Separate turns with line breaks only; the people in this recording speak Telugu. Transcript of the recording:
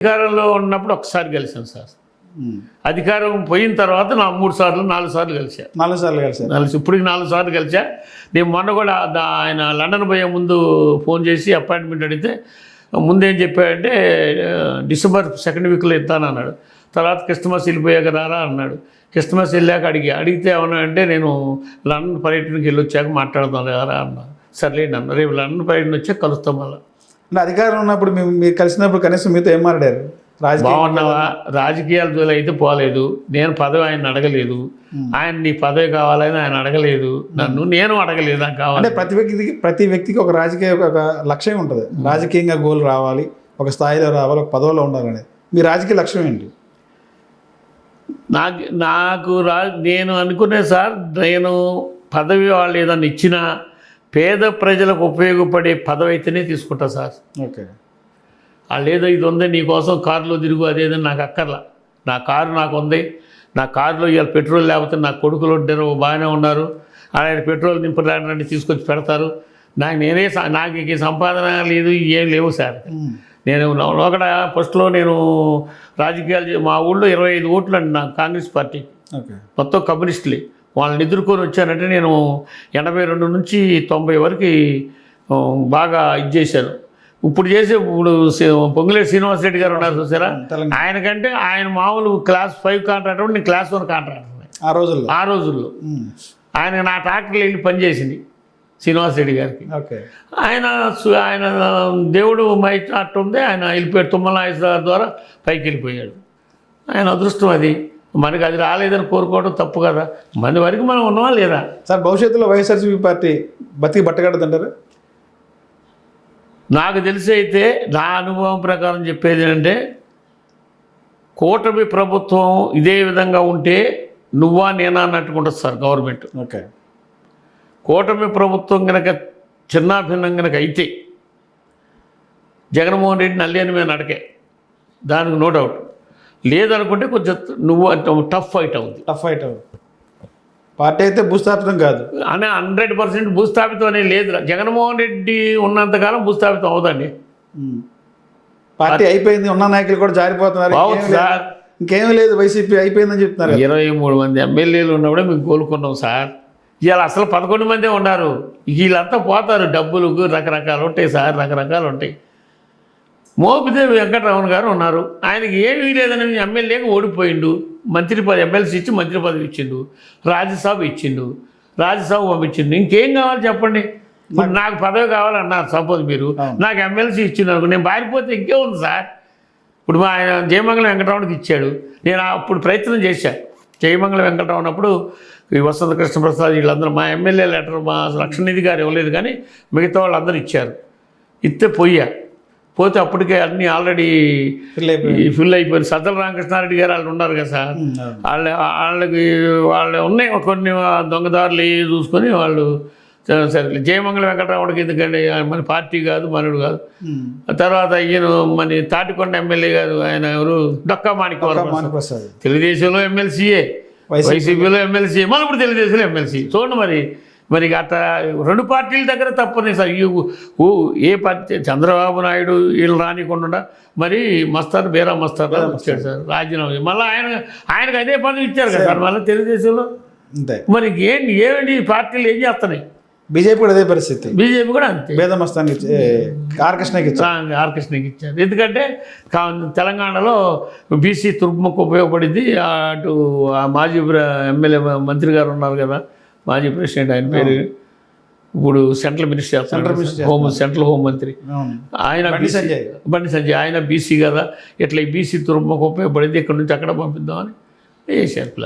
అధికారంలో ఉన్నప్పుడు ఒకసారి కలిసాను సార్. అధికారం పోయిన తర్వాత నా మూడు సార్లు నాలుగు సార్లు కలిసా
నాలుగు సార్లు కలిసారు
నాలుగు ఇప్పటికి నాలుగు సార్లు కలిసా నేను మొన్న కూడా దా- ఆయన లండన్ పోయే ముందు ఫోన్ చేసి అపాయింట్మెంట్ అడిగితే ముందేం చెప్పాడంటే డిసెంబర్ సెకండ్ వీక్లో ఇస్తానన్నాడు తర్వాత క్రిస్మస్ వెళ్ళిపోయాక రారా అన్నాడు. క్రిస్మస్ వెళ్ళాక అడిగి. అడిగితే ఏమన్నా అంటే నేను లండన్ పర్యటనకి వెళ్ళి వచ్చాక మాట్లాడదాం రారా అన్నా. సర్లేండి అన్న. రేపు లండన్ పర్యటన వచ్చాక కలుస్తాం మళ్ళీ.
అంటే అధికారం ఉన్నప్పుడు మేము మీరు కలిసినప్పుడు కనీసం మీతో ఏం మాట్లాడారు?
బాగున్నావా? రాజకీయాల జోలి అయితే పోలేదు. నేను పదవి ఆయన అడగలేదు. ఆయన నీ పదవి కావాలని ఆయన అడగలేదు. నన్ను నేను అడగలేదు నాకు కావాలి.
అంటే ప్రతి వ్యక్తికి ప్రతి వ్యక్తికి ఒక రాజకీయ ఒక లక్ష్యం ఉంటుంది. రాజకీయంగా గోల్ రావాలి. ఒక స్థాయిలో రావాలి ఒక పదవిలో ఉండాలని మీ రాజకీయ లక్ష్యం ఏంటి?
నాకు నాకు రా నేను అనుకునే సార్ నేను పదవి వాళ్ళు ఏదన్నా ఇచ్చినా పేద ప్రజలకు ఉపయోగపడే పదవి అయితేనే తీసుకుంటా సార్.
ఓకే.
ఏదో ఇది ఉంది నీకోసం కారులో తిరుగు అదేదని నాకు అక్కర్లా. నా కారు నాకు ఉంది నా కారులో ఇవాళ పెట్రోల్ లేకపోతే నా కొడుకులు ఉంటారు బాగానే ఉన్నారు. ఆయన పెట్రోల్ నింపడానికి తీసుకొచ్చి పెడతారు. నాకు నేనే నాకు ఇంక సంపాదన లేదు ఏం లేవు సార్. నేను లోకడ ఫస్ట్లో నేను రాజకీయాలు మా ఊళ్ళో ఇరవై ఐదు ఓట్లు అండి నాకు కాంగ్రెస్ పార్టీ.
ఓకే.
మొత్తం కమ్యూనిస్టులే. వాళ్ళని ఎదుర్కొని వచ్చానంటే నేను ఎనభై రెండు నుంచి తొంభై వరకు బాగా ఇది చేశాను. ఇప్పుడు చేసే ఇప్పుడు పొంగులేటి శ్రీనివాస్ రెడ్డి గారు ఉన్నారు చూసారా? ఆయనకంటే ఆయన మామూలు క్లాస్ ఫైవ్ కాంట్రాక్టర్ నేను క్లాస్ వన్ కాంట్రాక్టర్
ఆ రోజుల్లో?
ఆ రోజుల్లో. ఆయన నా ట్రాక్టర్లో వెళ్ళి పనిచేసింది శ్రీనివాస్ రెడ్డి గారికి.
ఓకే.
ఆయన ఆయన దేవుడు మై అట్టు ఉంది ఆయన వెళ్ళిపోయాడు తుమ్మల నాగేశ్వరరావు ద్వారా పైకి వెళ్ళిపోయాడు. ఆయన అదృష్టం అది. మనకి అది రాలేదని కోరుకోవడం తప్పు కదా? మన వరకు మనం ఉన్నావా లేదా?
సార్ భవిష్యత్తులో వైఎస్ఆర్సీపీ పార్టీ బతికి బట్టగడదంటారు?
నాకు తెలిసి అయితే నా అనుభవం ప్రకారం చెప్పేది ఏంటంటే కూటమి ప్రభుత్వం ఇదే విధంగా ఉంటే నువ్వా నేనా అన్నట్టుకుంటుంది సార్ గవర్నమెంట్.
ఓకే.
కూటమి ప్రభుత్వం కనుక చిన్నాభిన్నం కనుక అయితే జగన్మోహన్ రెడ్డి నల్లేని మీద నడకే. దానికి నో డౌట్. లేదనుకుంటే కొంచెం నువ్వు అంటే టఫ్ ఫైట్ అవుతుంది
టఫ్ ఫైట్ పార్టీ అయితే భూస్థాపితం కాదు.
అనే హండ్రెడ్ పర్సెంట్ భూస్థాపితం అనేది లేదు. జగన్మోహన్ రెడ్డి ఉన్నంతకాలం భూస్థాపితం అవుదండి.
పార్టీ అయిపోయింది ఉన్న నాయకులు కూడా జారిపోతున్నారు.
అవును
ఇంకేం లేదు.
సార్.
వైసీపీ అయిపోయిందని చెప్తున్నారు.
ఇరవై మూడు మంది ఎమ్మెల్యేలు ఉన్నప్పుడే మేము కోలుకున్నాం సార్. ఇవాళ అసలు పదకొండు మందే ఉన్నారు. వీళ్ళంతా పోతారు. డబ్బులకు రకరకాలు ఉంటాయి సార్ రకరకాలు ఉంటాయి. మోపిదేవి వెంకటరమణ గారు ఉన్నారు. ఆయనకి ఏమీ లేదని ఎమ్మెల్యేగా ఓడిపోయిండు. మంత్రి పదవి ఎమ్మెల్సీ ఇచ్చి మంత్రి పదవి ఇచ్చిండు. రాజ్యసభ ఇచ్చిండు. రాజ్యసభ పంపించిండు. ఇంకేం కావాలి చెప్పండి? ఇప్పుడు నాకు పదవి కావాలన్నారు సపోజ్ మీరు. నాకు ఎమ్మెల్సీ ఇచ్చిండు అనుకో నేను పారిపోతే ఇంకే ఉంది సార్. ఇప్పుడు మా ఆయన జయమంగళం వెంకటరమణకి ఇచ్చాడు. నేను అప్పుడు ప్రయత్నం చేశాను జయమంగళం వెంకటరమణ అప్పుడు ఈ వసంత కృష్ణప్రసాద్ వీళ్ళందరూ మా ఎమ్మెల్యే లెటర్ మా లక్ష్మణిధి గారు ఇవ్వలేదు కానీ మిగతా వాళ్ళందరూ ఇచ్చారు. ఇస్తే పోయా పోతే అప్పటికే అన్నీ ఆల్రెడీ
ఫిల్ అయిపోయింది
సజ్జల రామకృష్ణారెడ్డి గారు వాళ్ళు ఉన్నారు కదా సార్. వాళ్ళ వాళ్ళకి వాళ్ళు ఉన్నాయి కొన్ని దొంగదారులు చూసుకొని వాళ్ళు సరే జయమంగళ వెంకటరమణకి ఎందుకంటే మన పార్టీ కాదు మనడు కాదు. తర్వాత ఈయన మన తాటికొండ ఎమ్మెల్యే గారు ఆయన ఎవరు? డొక్కా
మానప్రసాద్
తెలుగుదేశంలో ఎమ్మెల్సీయే.
వైసీపీ
వైసీపీలో ఎమ్మెల్సీ మళ్ళీ ఇప్పుడు తెలుగుదేశంలో ఎమ్మెల్సీ. చూడండి మరి. మరి అట్లా రెండు పార్టీల దగ్గర తప్పని సార్. ఊ ఏ పార్టీ చంద్రబాబు నాయుడు వీళ్ళు రానికుండా మరి మస్తార్ బేరా మస్తార్ వచ్చాడు సార్. రాజీనామా. మళ్ళీ ఆయన ఆయనకు అదే పదవి ఇచ్చారు కదా సార్. మళ్ళీ తెలుగుదేశంలో? మరి ఏంటి ఏమండి ఈ పార్టీలు ఏం చేస్తున్నాయి?
బీజేపీ కూడా అదే పరిస్థితి.
బీజేపీ కూడా అంతే.
వేదమస్తానికి ఆర్కృష్ణకి ఇచ్చారు
ఆర్ కృష్ణకి ఇచ్చారు. ఎందుకంటే తెలంగాణలో బీసీ తుర్ముకు ఉపయోగపడింది. అటు ఆ మాజీ ఎమ్మెల్యే మంత్రి గారు ఉన్నారు కదా. మాజీ ప్రెసిడెంట్ ఆయన పేరు ఇప్పుడు central minister
minister
home central home మంత్రి. ఆయన బండి సంజయ్. ఆయన బీసీ కదా. ఇట్లా ఈ బీసీ తుర్ముకు ఉపయోగపడింది? ఇక్కడ నుంచి అక్కడ పంపిద్దామని? వేసారు ప్లాన్